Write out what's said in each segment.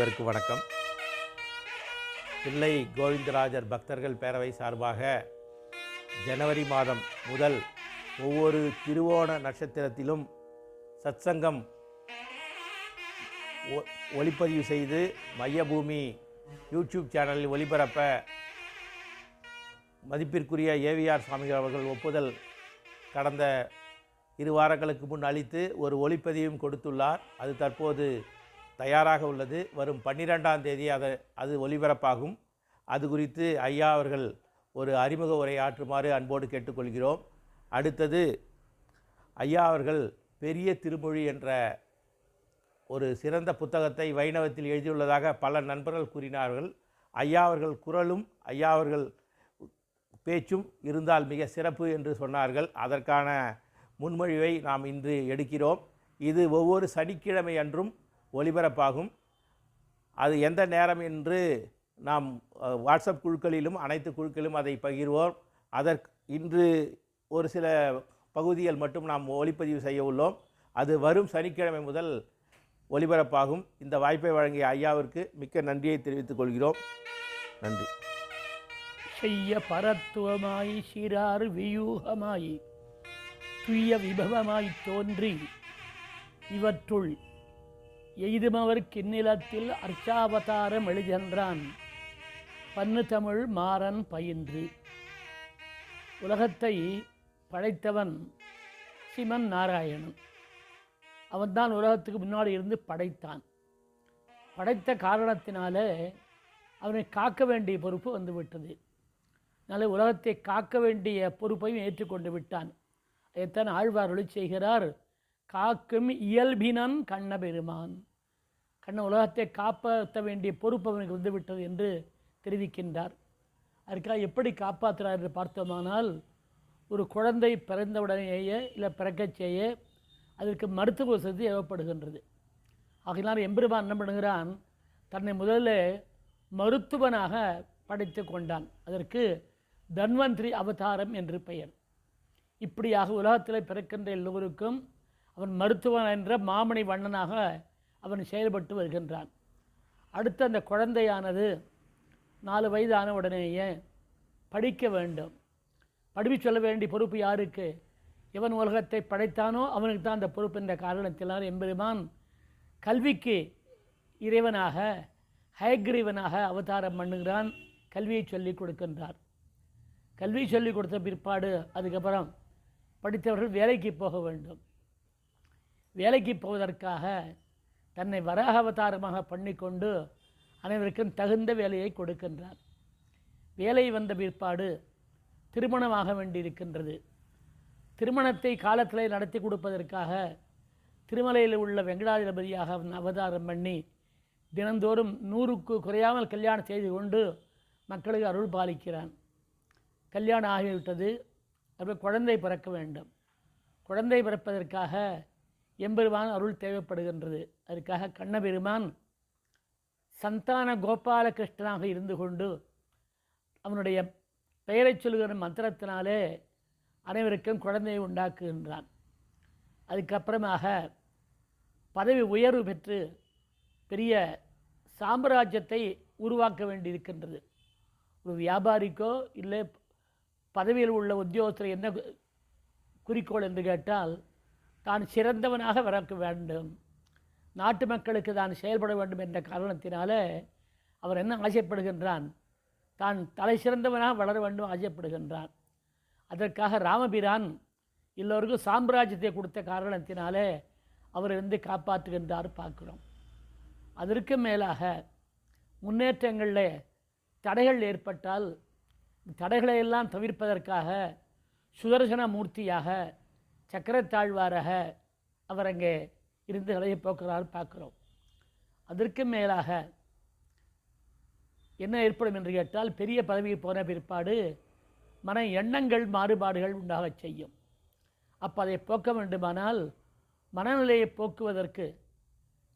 அனைவருக்கும் வணக்கம். பிள்ளை கோவிந்தராஜர் பக்தர்கள் பேரவை சார்பாக ஜனவரி மாதம் முதல் ஒவ்வொரு திருவோண நட்சத்திரத்திலும் சத்சங்கம் ஒளிப்பதிவு செய்து மையபூமி யூடியூப் சேனலில் ஒளிபரப்ப மதிப்பிற்குரிய ஏவிஆர் சுவாமிகள் அவர்கள் ஒப்புதல் கடந்த இரு வாரங்களுக்கு முன் அளித்து ஒரு ஒளிப்பதிவும் கொடுத்துள்ளார். அது தற்போது தயாராக உள்ளது. வரும் பன்னிரெண்டாம் தேதி அதை அது ஒளிபரப்பாகும் அது குறித்து ஐயா அவர்கள் ஒரு அறிமுக உரை ஆற்றுமாறு அன்போடு கேட்டுக்கொள்கிறோம். அடுத்தது ஐயா அவர்கள் பெரிய திருமொழி என்ற ஒரு சிறந்த புத்தகத்தை வைணவத்தில் எழுதியுள்ளதாக பல நண்பர்கள் கூறினார்கள். ஐயா அவர்கள் குரலும் ஐயா அவர்கள் பேச்சும் இருந்தால் மிக சிறப்பு என்று சொன்னார்கள். அதற்கான முன்மொழிவை நாம் இன்று எடுக்கிறோம். இது ஒவ்வொரு சனிக்கிழமை அன்றும் ஒலிபரப்பாகும். அது எந்த நேரம் என்று நாம் வாட்ஸ்அப் குழுக்களிலும் அனைத்து குழுக்களிலும் அதை பகிர்வோம். அதற்கு இன்று ஒரு சில பகுதிகள் மட்டும் நாம் ஒளிப்பதிவு செய்ய உள்ளோம். அது வரும் சனிக்கிழமை முதல் ஒலிபரப்பாகும். இந்த வாய்ப்பை வழங்கிய ஐயாவிற்கு மிக்க நன்றியை தெரிவித்துக் கொள்கிறோம். நன்றி. செய்ய பரத்துவமாய் சிறார் வியூகமாய் துய்ய விபவமாய் தோன்றி இவற்றுள் எய்துமவர் கிண்ணிலத்தில் அர்ச்சாவதாரம் எழுகின்றான். பன்னு தமிழ் மாறன் பயின்று. உலகத்தை படைத்தவன் சிமன் நாராயணன். அவன்தான் உலகத்துக்கு முன்னாடி இருந்து படைத்தான். படைத்த காரணத்தினால அவனை காக்க வேண்டிய பொறுப்பு வந்துவிட்டது. அதனால் உலகத்தை காக்க வேண்டிய பொறுப்பையும் ஏற்றுக்கொண்டு விட்டான். அதைத்தான் ஆழ்வார் ஒளி செய்கிறார். காக்கும் இயல்பினன் கண்ண பெருமான். கண்ண உலகத்தை காப்பாற்ற வேண்டிய பொறுப்பு அவனுக்கு வந்துவிட்டது என்று தெரிவிக்கின்றார். அதுக்காக எப்படி காப்பாற்றுறார் என்று பார்த்தோமானால் ஒரு குழந்தை பிறந்தவுடனேயே இல்லை பிறக்கச் செய்ய அதற்கு மருத்துவ வசதி தேவைப்படுகின்றது. ஆகையினால் எம்பெருமான் என்ன பண்ணுகிறான்? தன்னை முதல்ல மருத்துவனாக படைத்து கொண்டான். அதற்கு தன்வந்திரி அவதாரம் என்று பெயர். இப்படியாக உலகத்தில் பிறக்கின்ற எல்லோருக்கும் அவன் மருத்துவன் என்ற மாமணி வண்ணனாக அவன் செயல்பட்டு வருகின்றான். அடுத்து அந்த குழந்தையானது நாலு வயதான உடனேயே படிக்க வேண்டும். படிப்பு சொல்ல வேண்டிய பொறுப்பு யாருக்கு? எவன் உலகத்தை படைத்தானோ அவனுக்கு தான் அந்த பொறுப்பு என்ற காரணத்தினால் எம்பெருமான் கல்விக்கு இறைவனாக ஹயக்ரீவனாக அவதாரம் பண்ணுகிறான் கல்வியை சொல்லிக் கொடுக்கின்றார். கல்வி சொல்லிக் கொடுத்த பிற்பாடு அதுக்கப்புறம் படித்தவர்கள் வேலைக்கு போக வேண்டும். வேலைக்கு போவதற்காக தன்னை வராக அவதாரமாக பண்ணிக்கொண்டு அனைவருக்கும் தகுந்த வேலையை கொடுக்கின்றார். வேலை வந்த பிற்பாடு திருமணமாக வேண்டியிருக்கின்றது. திருமணத்தை காலத்தில் நடத்தி கொடுப்பதற்காக திருமலையில் உள்ள வெங்கடாதிபதியாக அவதாரம் பண்ணி தினந்தோறும் நூறுக்கு குறையாமல் கல்யாணம் செய்து கொண்டு மக்களுக்கு அருள் பாலிக்கிறான். கல்யாணம் ஆகிவிட்டது. அப்புறம் குழந்தை பிறக்க வேண்டும். குழந்தை பிறப்பதற்காக எம்பெருமான் அருள் தேவைப்படுகின்றது. அதுக்காக கண்ணபெருமான் சந்தான கோபாலகிருஷ்ணனாக இருந்து கொண்டு அவனுடைய பெயரைச் சொல்கிற மந்திரத்தினாலே அனைவருக்கும் குழந்தையை உண்டாக்குகின்றான். அதுக்கப்புறமாக பதவி உயர்வு பெற்று பெரிய சாம்ராஜ்யத்தை உருவாக்க வேண்டியிருக்கின்றது. ஒரு வியாபாரிக்கோ இல்லை பதவியில் உள்ள உத்தியோகத்தில் என்ன குறிக்கோள் என்று கேட்டால் தான் சிறந்தவனாக வரக்க வேண்டும். நாட்டு மக்களுக்கு தான் செயல்பட வேண்டும் என்ற காரணத்தினால அவர் என்ன ஆசைப்படுகின்றான்? தான் தலை சிறந்தவனாக வளர வேண்டும் ஆசைப்படுகின்றான். அதற்காக ராமபிரான் எல்லோருக்கும் சாம்ராஜ்யத்தை கொடுத்த காரணத்தினாலே அவர் வந்து காப்பாற்றுகின்றார் பார்க்குறோம். அதற்கு மேலாக முன்னேற்றங்களில் தடைகள் ஏற்பட்டால் தடைகளை எல்லாம் தவிர்ப்பதற்காக சுதர்சன மூர்த்தியாக சக்கரத்தாழ்வாராக அவர் அங்கே இருந்து நிலையை போக்குறார் பார்க்குறோம். அதற்கு மேலாக என்ன ஏற்படும் என்று கேட்டால் பெரிய பதவிக்கு போன பிற்பாடு மன எண்ணங்கள் மாறுபாடுகள் உண்டாகச் செய்யும். அப்போ அதை போக்க வேண்டுமானால் மனநிலையை போக்குவதற்கு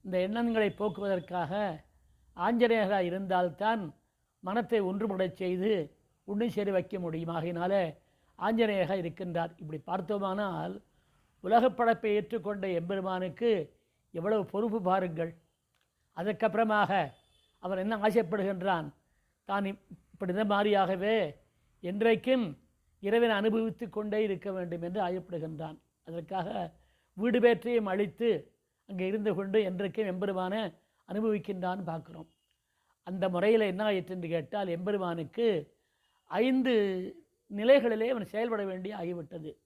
இந்த எண்ணங்களை போக்குவதற்காக ஆஞ்சநேயராக இருந்தால்தான் மனத்தை ஒன்றுமுடச் செய்து உண்ணி சேர வைக்க முடியும். ஆகையினால ஆஞ்சநேயராக இருக்கின்றார். இப்படி பார்த்தோமானால் உலகப் படைப்பை ஏற்றுக்கொண்ட எம்பெருமானுக்கு எவ்வளவு பொறுப்பு பாருங்கள். அதற்கப்புறமாக அவர் என்ன ஆசைப்படுகின்றான்? தான் இப்படி இந்த மாதிரியாகவே என்றைக்கும் இறைவனை அனுபவித்து கொண்டே இருக்க வேண்டும் என்று ஆசைப்படுகின்றான் அதற்காக வீடு பேற்றையும் அழித்து அங்கே இருந்து கொண்டு என்றைக்கும் எம்பெருமான அனுபவிக்கின்றான்னு பார்க்குறோம். அந்த முறையில் என்ன ஆயிற்று என்று கேட்டால் எம்பெருமானுக்கு ஐந்து நிலைகளிலே அவன் செயல்பட வேண்டிய ஆகிவிட்டது.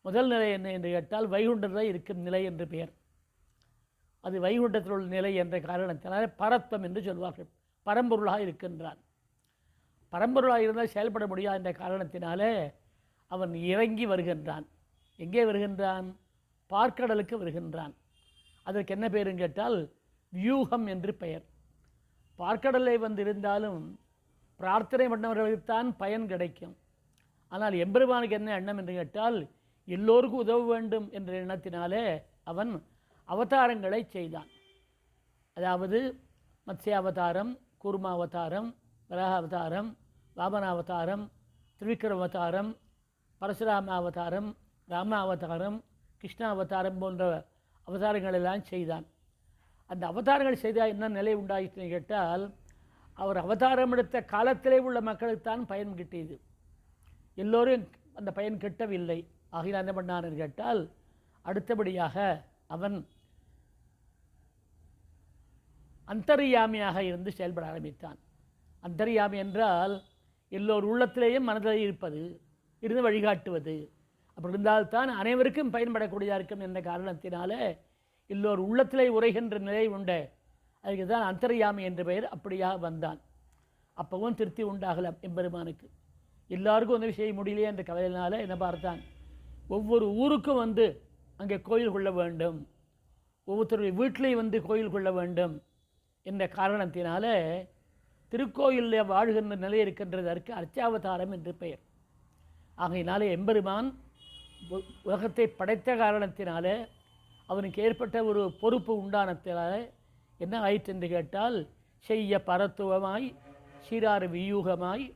முதல் நிலை என்ன என்று கேட்டால் வைகுண்டத்தில் இருக்கும் நிலை என்று பெயர். அது வைகுண்டத்தில் உள்ள நிலை என்ற காரணத்தினாலே பரத்வம் என்று சொல்வார்கள். பரம்பொருளாக இருக்கின்றான். பரம்பொருளாக இருந்தால் செயல்பட முடியாத என்ற காரணத்தினாலே அவன் இறங்கி வருகின்றான். எங்கே வருகின்றான்? பார்க்கடலுக்கு வருகின்றான். அதற்கு என்ன பெயருன்னு கேட்டால் வியூகம் என்று பெயர். பார்க்கடலை வந்திருந்தாலும் பிரார்த்தனை பண்ணவர்களுக்குத்தான் பயன் கிடைக்கும். ஆனால் எம்பெருமானுக்கு என்ன எண்ணம் என்று கேட்டால் எல்லோருக்கும் உதவ வேண்டும் என்ற எண்ணத்தினாலே அவன் அவதாரங்களை செய்தான். அதாவது மத்ஸ்ய அவதாரம் கூர்ம அவதாரம் வராக அவதாரம் வாமன அவதாரம் திரிவிக்ரம அவதாரம் பரசுராம அவதாரம் ராம அவதாரம் கிருஷ்ண அவதாரம் போன்ற அவதாரங்கள் எல்லாம் செய்தான். அந்த அவதாரங்கள் செய்தால் என்ன நிலை உண்டாயிற்றுன்னு கேட்டால் அவர் அவதாரம் எடுத்த காலத்திலே உள்ள மக்களுக்கு தான் பயன் கிட்டியது. எல்லோரும் அந்த பயன் கெட்டவில்லை. ஆகையில் என்ன பண்ணான்னு கேட்டால் அடுத்தபடியாக அவன் அந்தர்யாமியாக இருந்து செயல்பட ஆரம்பித்தான். அந்தர்யாமி என்றால் எல்லோர் உள்ளத்திலேயும் மனதில் இருப்பது இருந்து வழிகாட்டுவது. அப்படி இருந்தால்தான் அனைவருக்கும் பயன்படக்கூடியதாக இருக்கும் என்ற காரணத்தினாலே எல்லோர் உள்ளத்திலே உரைகின்ற நிலை உண்டு அதுக்கு தான் அந்தர்யாமி என்ற பெயர் அப்படியாக வந்தான். அப்பவும் திருப்தி உண்டாகல எம்பெருமானுக்கு. எல்லாருக்கும் உதவி செய்ய முடியலையே என்ற கவலையினால் என்ன பார்த்தான்? ஒவ்வொரு ஊருக்கும் வந்து அங்கே கோயில் கொள்ள வேண்டும். ஒவ்வொருத்தருடைய வீட்டிலையும் வந்து கோயில் கொள்ள வேண்டும் என்ற காரணத்தினால திருக்கோயிலில் வாழ்கின்ற நிலை இருக்கின்றதற்கு அர்ச்சாவதாரம் என்று பெயர். ஆகையினாலே எம்பெருமான் உ- உலகத்தை படைத்த காரணத்தினால அவனுக்கு ஏற்பட்ட ஒரு பொறுப்பு உண்டானத்தினால என்ன ஆயிற்று என்று கேட்டால் செய்ய பரத்துவமாய் சீராறு வியூகமாய்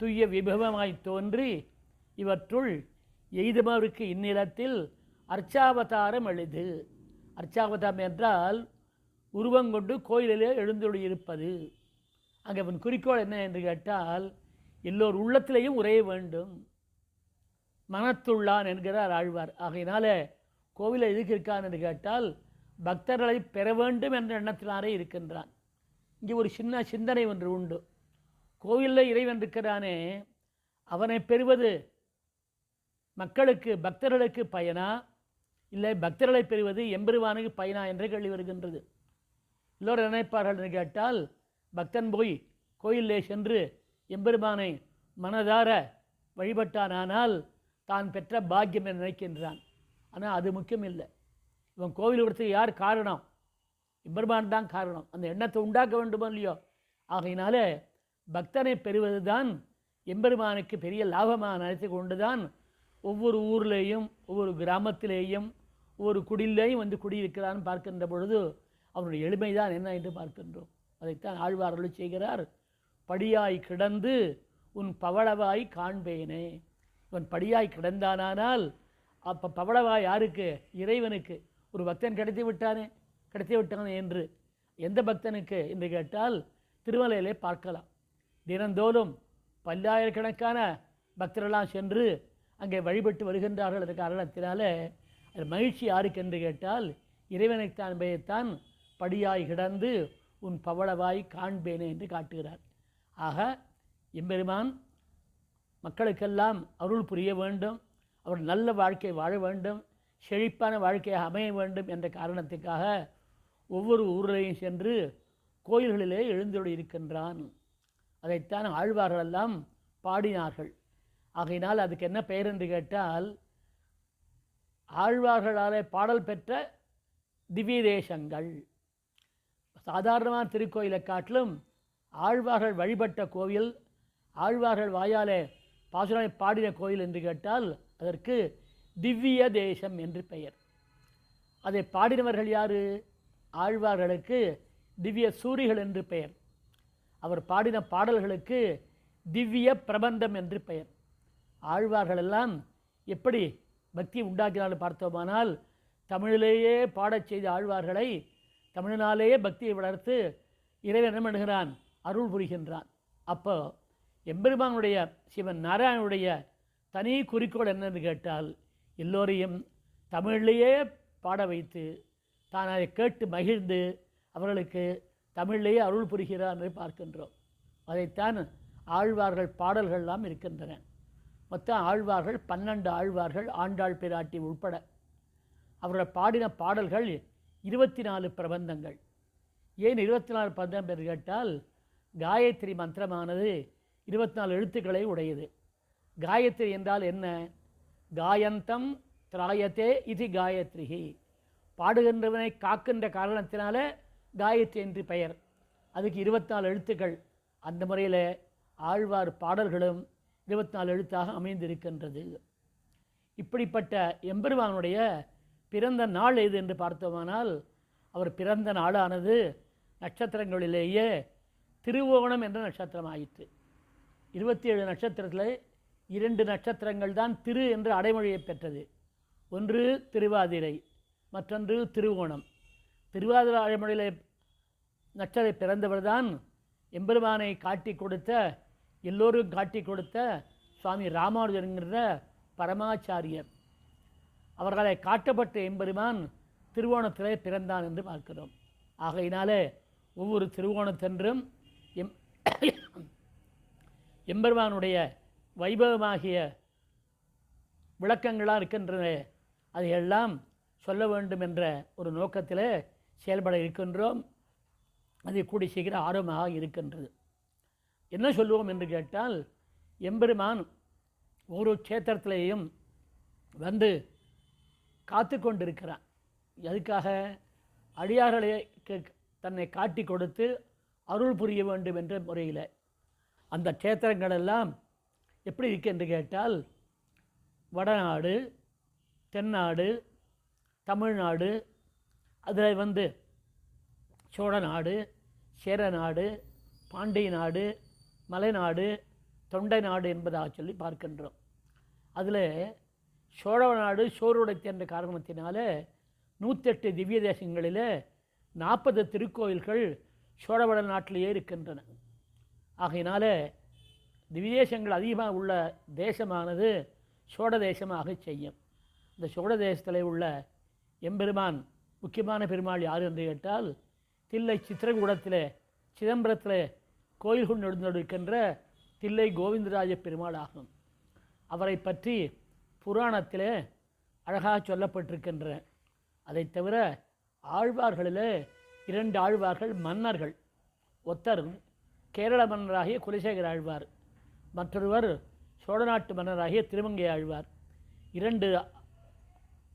துய்ய விபவமாய் தோன்றி இவற்றுள் எய்துமருக்கு இந்நிலத்தில் அர்ச்சாவதாரம் எழுது. அர்ச்சாவதாரம் என்றால் உருவங்கொண்டு கோயிலிலே எழுந்தொழி இருப்பது அங்கே அவன் குறிக்கோள் என்ன என்று கேட்டால் எல்லோர் உள்ளத்திலேயும் உரைய வேண்டும். மனத்துள்ளான் என்கிறார் ஆழ்வார். ஆகையினால கோவிலை எதுக்கு இருக்கான் என்று கேட்டால் பக்தர்களை பெற வேண்டும் என்ற எண்ணத்தினாரே இருக்கின்றான். இங்கே ஒரு சின்ன சிந்தனை ஒன்று உண்டு. கோவிலில் இறைவன் இருக்கிறானே அவனை பெறுவது மக்களுக்கு பக்தர்களுக்கு பயனா? இல்லை பக்தர்களை பெறுவது எம்பெருமானுக்கு பயனா என்ற கேள்வி வருகின்றது. எல்லோரும் நினைப்பார்கள் என்று கேட்டால் பக்தன் போய் கோயிலே சென்று எம்பெருமானை மனதார வழிபட்டானானால் தான் பெற்ற பாக்கியம் என்று நினைக்கின்றான். ஆனால் அது முக்கியம் இல்லை. இவன் கோவில் விடுறதுக்கு யார் காரணம்? எம்பெருமான் தான் காரணம். அந்த எண்ணத்தை உண்டாக்க வேண்டுமோ இல்லையோ? ஆகையினால பக்தனை பெறுவதுதான் எம்பெருமானுக்கு பெரிய லாபமாக நினைத்து கொண்டு தான் ஒவ்வொரு ஊர்லேயும் ஒவ்வொரு கிராமத்திலேயும் ஒவ்வொரு குடிலேயும் வந்து குடியிருக்கிறான்னு பார்க்கின்ற பொழுது அவனுடைய எளிமை தான் என்ன என்று பார்க்கின்றோம். அதைத்தான் ஆழ்வார்கள் செய்கிறார். படியாய் கிடந்து உன் பவளவாய் காண்பேனே. இவன் படியாய் கிடந்தானானால் அப்போ பவளவாய் யாருக்கு? இறைவனுக்கு. ஒரு பக்தன் கிடைத்து விட்டானே கிடைத்து விட்டானே என்று. எந்த பக்தனுக்கு? என்று கேட்டால் திருமலையிலே பார்க்கலாம். தினந்தோறும் பல்லாயிரக்கணக்கான பக்தர்களாம் சென்று அங்கே வழிபட்டு வருகின்றார்கள். என்ற காரணத்தினால அது மகிழ்ச்சி யாருக்கு என்று கேட்டால் இறைவனைத்தான் பெயர்த்தான் படியாய் கிடந்து உன் பவளவாய் காண்பேனே என்று காட்டுகிறார். ஆக எம்பெருமான் மக்களுக்கெல்லாம் அருள் புரிய வேண்டும் அவர் நல்ல வாழ்க்கை வாழ வேண்டும் செழிப்பான வாழ்க்கையாக அமைய வேண்டும் என்ற காரணத்துக்காக ஒவ்வொரு ஊரிலையும் சென்று கோயில்களிலே எழுந்தோடு இருக்கின்றான் அதைத்தான் ஆழ்வார்களெல்லாம் பாடினார்கள். ஆகையினால் அதுக்கு என்ன பெயர் என்று கேட்டால் ஆழ்வார்களாலே பாடல் பெற்ற திவ்ய தேசங்கள் சாதாரணமான திருக்கோயிலை காட்டிலும் ஆழ்வார்கள் வழிபட்ட கோவில் ஆழ்வார்கள் வாயாலே பாசுரனை பாடின கோயில் என்று கேட்டால் அதற்கு திவ்ய தேசம் என்று பெயர். அதை பாடினவர்கள் யார்? ஆழ்வார்களுக்கு திவ்ய சூரிகள் என்று பெயர். அவர் பாடின பாடல்களுக்கு திவ்ய பிரபந்தம் என்று பெயர். ஆழ்வார்களெல்லாம் எப்படி பக்தி உண்டாக்கினாலும் பார்த்தோமானால் தமிழிலேயே பாடச் செய்த ஆழ்வார்களை தமிழினாலேயே பக்தியை வளர்த்து இறைவன் என்ன பண்ணுகிறான்? அருள் புரிகின்றான். அப்போ எம்பெருமானுடைய சிவன் நாராயணனுடைய தனி குறிக்கோள் என்னன்னு கேட்டால் எல்லோரையும் தமிழிலேயே பாட வைத்து தான் அதை கேட்டு மகிழ்ந்து அவர்களுக்கு தமிழிலேயே அருள் புரிகிறார் என்று பார்க்கின்றோம். அதைத்தான் ஆழ்வார்கள் பாடல்கள்லாம் இருக்கின்றன. மொத்தம் ஆழ்வார்கள் பன்னெண்டு ஆழ்வார்கள் ஆண்டாள் பிராட்டி உள்பட. அவர்கள் பாடின பாடல்கள் இருபத்தி நாலு பிரபந்தங்கள். ஏன் இருபத்தி நாலு பிரபந்தம் என்று கேட்டால் காயத்ரி மந்திரமானது இருபத்தி நாலு எழுத்துக்களை உடையது. காயத்ரி என்றால் என்ன? காயந்தம் திராயத்தே இது காயத்ரிகி பாடுகின்றவனை காக்கின்ற காரணத்தினால காயத்ரி என்று பெயர். அதுக்கு இருபத்தி நாலு எழுத்துக்கள். அந்த முறையில் ஆழ்வார் பாடல்களும் இருபத்தி நாலு எழுத்தாக அமைந்திருக்கின்றது. இப்படிப்பட்ட எம்பெருமானுடைய பிறந்த நாள் எது என்று பார்த்தோமானால் அவர் பிறந்த நாளானது நட்சத்திரங்களிலேயே திருவோணம் என்ற நட்சத்திரம் ஆயிற்று இருபத்தி ஏழு நட்சத்திரத்தில் இரண்டு நட்சத்திரங்கள் தான் திரு என்று அடைமொழியை பெற்றது. ஒன்று திருவாதிரை மற்றொன்று திருவோணம். திருவாதிரை அடைமொழியில் நட்சத்திர பிறந்தவர் தான் எம்பெருமானை காட்டி கொடுத்த எல்லோரும் காட்டி கொடுத்த சுவாமி ராமானுஜருங்கிற பரமாச்சாரியர். அவர்களை காட்டப்பட்ட எம்பெருமான் திருவோணத்திலே பிறந்தான் என்று பார்க்கிறோம். ஆகையினாலே ஒவ்வொரு திருவோணத்தன்றும் எம் எம்பெருமானுடைய வைபவமாகிய விளக்கங்களாக இருக்கின்றன. அதையெல்லாம் சொல்ல வேண்டும் என்ற ஒரு நோக்கத்திலே செயல்பட இருக்கின்றோம் அது கூடி சீக்கிரம் ஆர்வமாக இருக்கின்றது. என்ன சொல்லுவோம் என்று கேட்டால் எம்பெருமான் ஒரு க்ஷேத்திரத்திலேயும் வந்து காத்து கொண்டிருக்கிறான். எதுக்காக? அடியார்களுக்கு தன்னை காட்டி கொடுத்து அருள் புரிய வேண்டும் என்ற முறையில். அந்த க்ஷேத்திரங்களெல்லாம் எப்படி இருக்கு என்று கேட்டால் வடநாடு தென்னாடு தமிழ்நாடு அதில் வந்து சோழ நாடு சேர நாடு பாண்டிய நாடு மலைநாடு தொண்டை நாடு என்பதாக சொல்லி பார்க்கின்றோம். அதில் சோழ நாடு சோறுடைத்து என்ற காரணத்தினால நூற்றெட்டு திவ்ய தேசங்களில் நாற்பது திருக்கோயில்கள் சோழவள நாட்டிலேயே இருக்கின்றன. ஆகையினால திவ்யதேசங்கள் அதிகமாக உள்ள தேசமானது சோழ தேசமாக செய்யும். இந்த சோழ தேசத்தில் உள்ள எம்பெருமான் முக்கியமான பெருமாள் யார் என்று கேட்டால் தில்லை சித்திரகூடத்தில் சிதம்பரத்தில் கோயில்கள் நடந்திருக்கின்ற தில்லை கோவிந்தராஜ பெருமாள் ஆகும். அவரை பற்றி புராணத்தில் அழகாக சொல்லப்பட்டிருக்கின்ற அதைத் தவிர ஆழ்வார்களில் இரண்டு ஆழ்வார்கள் மன்னர்கள். ஒத்தர் கேரள மன்னராகிய குலசேகர ஆழ்வார் மற்றொருவர் சோழ நாட்டு மன்னராகிய திருமங்கை ஆழ்வார். இரண்டு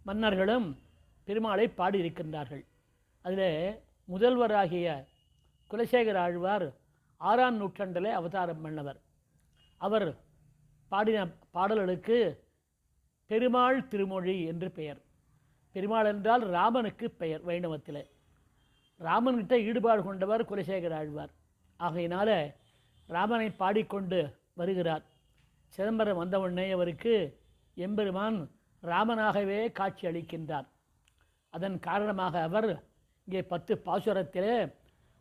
மன்னர்களும் பெருமாளை பாடியிருக்கின்றார்கள். அதில் முதல்வராகிய குலசேகர ஆழ்வார் ஆறாம் நூற்றாண்டிலே அவதாரம் பண்ணவர். அவர் பாடின பாடல்களுக்கு பெருமாள் திருமொழி என்று பெயர். பெருமாள் என்றால் ராமனுக்கு பெயர் வைணவத்தில். ராமன்கிட்ட ஈடுபாடு கொண்டவர் குலசேகர ஆழ்வார். ஆகையினால ராமனை பாடிக்கொண்டு வருகிறார். சிதம்பரம் வந்தவுடனே அவருக்கு எம்பெருமான் ராமனாகவே காட்சி அளிக்கின்றார். அதன் காரணமாக அவர் இங்கே பத்து பாசுரத்திலே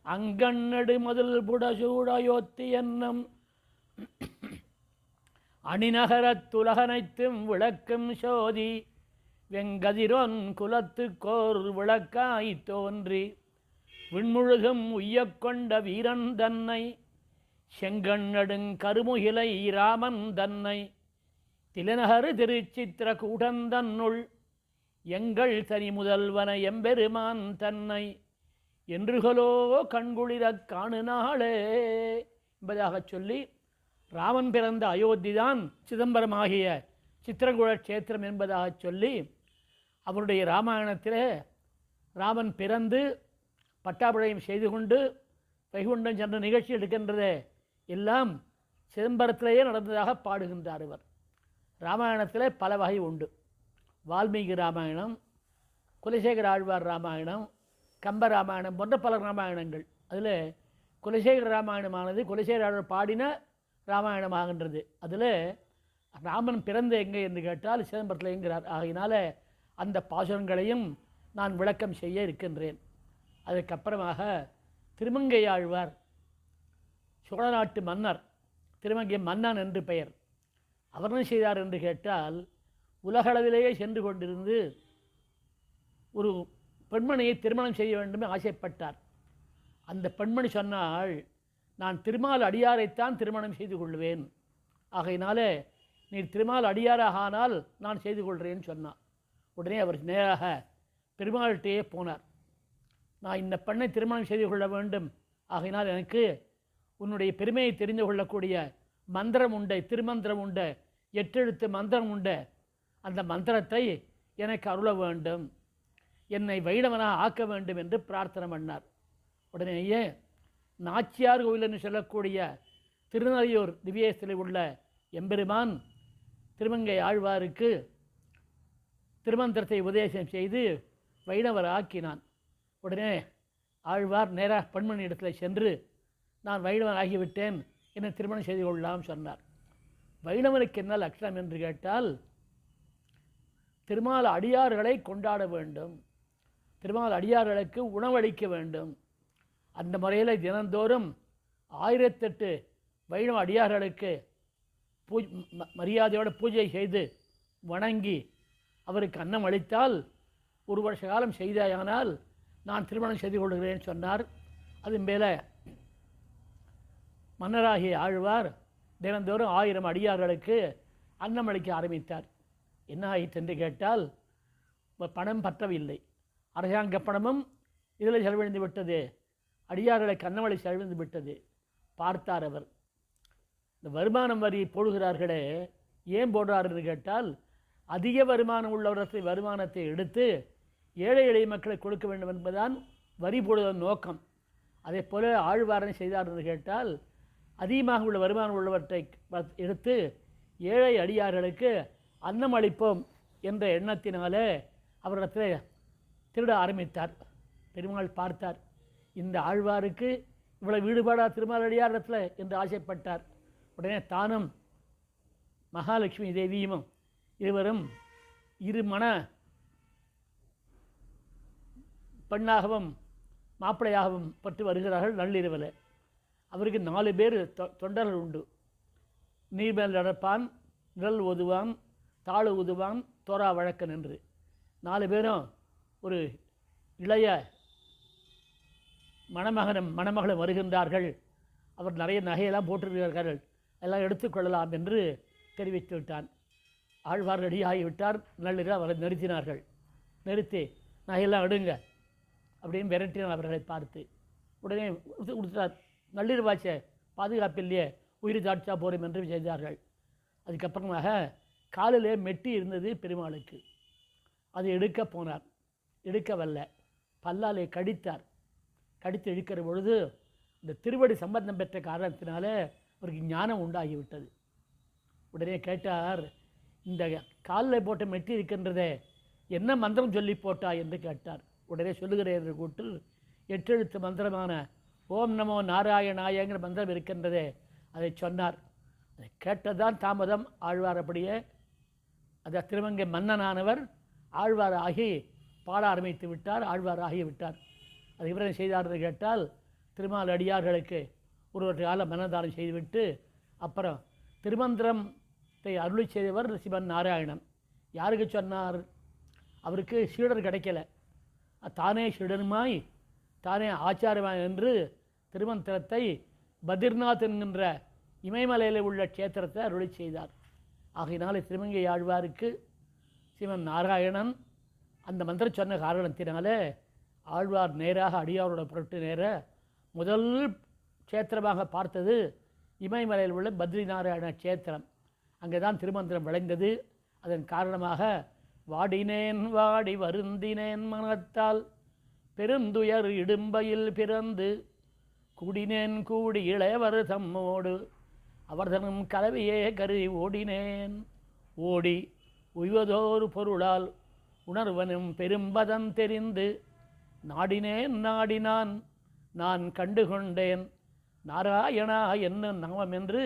அங்கண்ணடு முதல் புடசூடயோத்தி என்னும் அணிநகரத்துலகனைத்தும் விளக்கும் சோதி வெங்கதிரோன் குலத்துக்கோர் விளக்காய் தோன்றி விண்முழுகும் உய்யக்கொண்ட வீரன் தன்னை செங்கண்ணடுங் கருமுகிலை ராமன் தன்னை திலநகரு திருச்சித்திர கூடந்தன்னுள் எங்கள் தனி முதல்வன எம்பெருமான் தன்னை என்றுகளோ கண்குளிரக் காணு நாளே என்பதாகச் சொல்லி ராமன் பிறந்த அயோத்திதான் சிதம்பரமாகிய சித்திரகுழ கஷேத்திரம் என்பதாகச் சொல்லி அவருடைய இராமாயணத்தில் ராமன் பிறந்து பட்டாபிழையும் செய்து கொண்டு வைகுண்டம் சென்ற நிகழ்ச்சி எடுக்கின்றதே எல்லாம் சிதம்பரத்திலேயே நடந்ததாக பாடுகின்றார் இவர். ராமாயணத்திலே பல வகை உண்டு. வால்மீகி ராமாயணம் குலசேகர ஆழ்வார் ராமாயணம் கம்ப ராமாயணம் போன்ற பல ராமாயணங்கள். அதில் குலசேகர ராமாயணமானது குலசேகர ஆழ்வார் பாடின ராமாயணமாகின்றது. அதில் ராமன் பிறந்த எங்கே என்று கேட்டால் சிதம்பரத்தில் என்கிறார் ஆகையினால் அந்த பாசுரங்களையும் நான் விளக்கம் செய்ய இருக்கின்றேன். அதுக்கப்புறமாக திருமங்கையாழ்வார் சோழ நாட்டு மன்னர் திருமங்கை மன்னன் என்று பெயர். அவர் என்ன செய்தார் என்று கேட்டால் உலகளவிலேயே சென்று கொண்டிருந்து ஒரு பெண்மணியை திருமணம் செய்ய வேண்டும் ஆசைப்பட்டார். அந்த பெண்மணி சொன்னால் நான் திருமால் அடியாரைத்தான் திருமணம் செய்து கொள்வேன். ஆகையினாலே நீ திருமால் அடியாராக ஆனால் நான் செய்து கொள்கிறேன்னு சொன்னான். உடனே அவர் நேராக பெருமாள்கிட்டேயே போனார். நான் இந்த பெண்ணை திருமணம் செய்து கொள்ள வேண்டும். ஆகையினால் எனக்கு உன்னுடைய பெருமையை தெரிந்து கொள்ளக்கூடிய மந்திரம் உண்டு திருமந்திரம் உண்டு எட்டெழுத்து மந்திரம் உண்டு அந்த மந்திரத்தை எனக்கு அருள வேண்டும். என்னை வைணவனாக ஆக்க வேண்டும் என்று பிரார்த்தனை பண்ணார். உடனேயே நாச்சியார் கோவில் என்று சொல்லக்கூடிய திருநறையூர் திவ்யேசத்தில் உள்ள எம்பெருமான் திருமங்கை ஆழ்வாருக்கு திருமந்திரத்தை உபதேசம் செய்து வைணவர் ஆக்கினான். உடனே ஆழ்வார் நேராக பெண்மணி இடத்துல சென்று நான் வைணவன் ஆகிவிட்டேன் என்னை திருமணம் செய்து கொள்ளலாம் சொன்னார். வைணவனுக்கு என்ன லட்சணம் என்று கேட்டால் திருமால் அடியார்களை கொண்டாட வேண்டும். திருமால் அடியார்களுக்கு உணவளிக்க வேண்டும். அந்த முறையில் தினந்தோறும் ஆயிரத்தெட்டு வைணவ அடியார்களுக்கு பூ ம- பூஜை செய்து வணங்கி அவருக்கு அன்னம் அளித்தால் ஒரு வருஷ காலம் செய்தாயானால் நான் திருமணம் செய்து கொள்கிறேன் சொன்னார். அது மேலே மன்னராகிய ஆழ்வார் தினந்தோறும் ஆயிரம் அடியார்களுக்கு அன்னம் அளிக்க ஆரம்பித்தார். என்ன ஆயிற்று என்று கேட்டால் பணம் பற்றவில்லை. அரசாங்க பணமும் இதில் செலவழிந்து விட்டது. அடியார்களை அன்னமளி செலவழிந்து விட்டது. பார்த்தார் அவர். இந்த வருமானம் வரி போடுகிறார்களே ஏன் போடுறார் என்று கேட்டால் அதிக வருமானம் உள்ளவரத்தை வருமானத்தை எடுத்து ஏழை எளிய மக்களை கொடுக்க வேண்டும் என்பதுதான் வரி போடுவதன் நோக்கம். அதே போல ஆழ்வாரணை செய்தார் என்று கேட்டால் அதிகமாக உள்ள வருமானம் உள்ளவற்றை எடுத்து ஏழை அடியார்களுக்கு அன்னம் அளிப்போம் என்ற எண்ணத்தினாலே அவரிடத்தில் திருட ஆரம்பித்தார். பெருமாள் பார்த்தார் இந்த ஆழ்வாருக்கு இவ்வளவு வீடுபாடா திருமால் இடத்துல என்று ஆசைப்பட்டார். உடனே தானும் மகாலட்சுமி தேவியும் இருவரும் இரு மன பெண்ணாகவும் மாப்பிள்ளையாகவும் பற்றி வருகிறார்கள் நள்ளிரவில். அவருக்கு நாலு பேர் தொ- தொண்டர்கள் உண்டு. நீர்மேல் நடப்பான் நிழல் ஓதுவான் தாழு உதுவான் தோரா வழக்கன் என்று நாலு பேரும் ஒரு இளைய மணமகனும் மணமகளும் வருகின்றார்கள். அவர் நிறைய நகையெல்லாம் போட்டிருக்கிறார்கள். எல்லாம் எடுத்துக்கொள்ளலாம் என்று தெரிவித்து விட்டான். ஆழ்வார் ரெடியாகிவிட்டார் நள்ளிரவு அவரை நிறுத்தினார்கள். நிறுத்தி நகையெல்லாம் எடுங்க அப்படின்னு விரட்டினார் அவர்களை பார்த்து. உடனே கொடுத்தார் நள்ளிரவாச்ச பாதுகாப்பு இல்லையே உயிர் தாட்சா போகிறோம் என்று செய்தார்கள். அதுக்கப்புறமாக காலில் மெட்டி இருந்தது பெருமாளுக்கு. அதை எடுக்க போனார். எடுக்க வல்ல. பல்லாலே கடித்தார். கடித்து இழுக்கிற பொழுது இந்த திருவடி சம்பந்தம் பெற்ற காரணத்தினால அவருக்கு ஞானம் உண்டாகிவிட்டது. உடனே கேட்டார் இந்த காலில் போட்ட மெட்டி இருக்கின்றதே என்ன மந்திரம் சொல்லி போட்டா? என்று கேட்டார். உடனே சொல்லுகிறேன் என்று கூட்டில் எட்டெழுத்து மந்திரமான ஓம் நமோ நாராயணாயங்கிற மந்திரம் இருக்கின்றதே அதை சொன்னார். அதை கேட்டதான் தாமதம். ஆழ்வார் அப்படியே அந்த திருமங்கை மன்னனானவர் ஆழ்வாராகி பாட ஆரம்பித்து விட்டார் ஆழ்வாராகி விட்டார். அது இவரை செய்தார் என்று கேட்டால் திருமால் அடியார்களுக்கு ஒரு ஒரு காலம் செய்துவிட்டு அப்புறம் திருமந்திரத்தை அருளி செய்தவர் சிவன் நாராயணன். யாருக்கு சொன்னார்? அவருக்கு சீடர் கிடைக்கல. தானே சீடனுமாய் தானே ஆச்சாரமாய் என்று திருமந்திரத்தை பத்ரிநாத் என்கின்ற இமயமலையில் உள்ள க்ஷேத்திரத்தை அருளி செய்தார். ஆகையினால் திருமங்கை ஆழ்வாருக்கு சிவன் நாராயணன் அந்த மந்திரம் சொன்ன காரணத்தினால ஆழ்வார் நேராக அடியாரோட புரட்டு நேர முதல் க்ஷேத்திரமாக பார்த்தது இமயமலையில் உள்ள பத்ரிநாராயண க்ஷேத்திரம். அங்கே தான் திருமந்திரம் விளைந்தது. அதன் காரணமாக வாடினேன் வாடி வருந்தினேன் மனத்தால் பெருந்துயர் இடும்பையில் பிறந்து குடினேன் கூடி இளையவர் தம்மோடு. அவர்தனும் கலவையே கருதி ஓடினேன். ஓடி உய்வதோர் பொருளால் உணர்வனும் பெரும்பதம் தெரிந்து நாடினேன் நாடினான் நான் கண்டுகொண்டேன். நாராயணா என்ன நாமம் என்று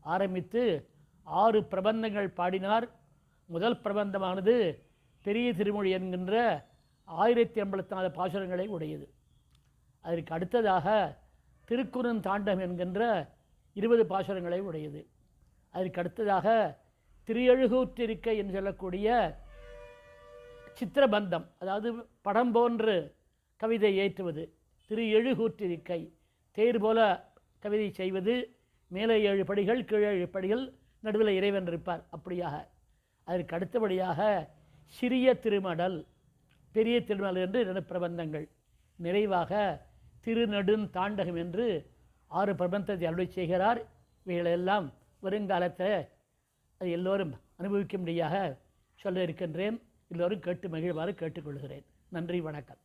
ஆரம்பித்து ஆறு பிரபந்தங்கள் பாடினார். முதல் பிரபந்தமானது பெரிய திருமொழி என்கின்ற ஆயிரத்தி ஐம்பத்தாறு பாசுரங்களை உடையது. அதற்கு அடுத்ததாக திருக்குறுந்தாண்டம் என்கின்ற இருபது பாசுரங்களை உடையது. அதற்கு அடுத்ததாக திரியழுகூற்றிருக்கை என்று சொல்லக்கூடிய சித்திரபந்தம் அதாவது படம் போன்று கவிதை ஏற்றுவது. திரு எழுகூற்றிருக்கை தேர் போல கவிதை செய்வது. மேலே ஏழு படிகள் கீழே ஏழு படிகள் நடுவில் இறைவன் இருப்பார் அப்படியாக. அதற்கு அடுத்தபடியாக சிறிய திருமடல் பெரிய திருமடல் என்று இரண்டு பிரபந்தங்கள். நிறைவாக திருநெடுந்தாண்டகம் என்று ஆறு பிரபந்தத்தை அருளை செய்கிறார். இவைகளெல்லாம் வருங்காலத்தில் அது எல்லோரும் அனுபவிக்கும்படியாக சொல்ல இருக்கின்றேன் எல்லோரும் கேட்டு மகிழ்வாறு கேட்டுக்கொள்கிறேன். நன்றி வணக்கம்.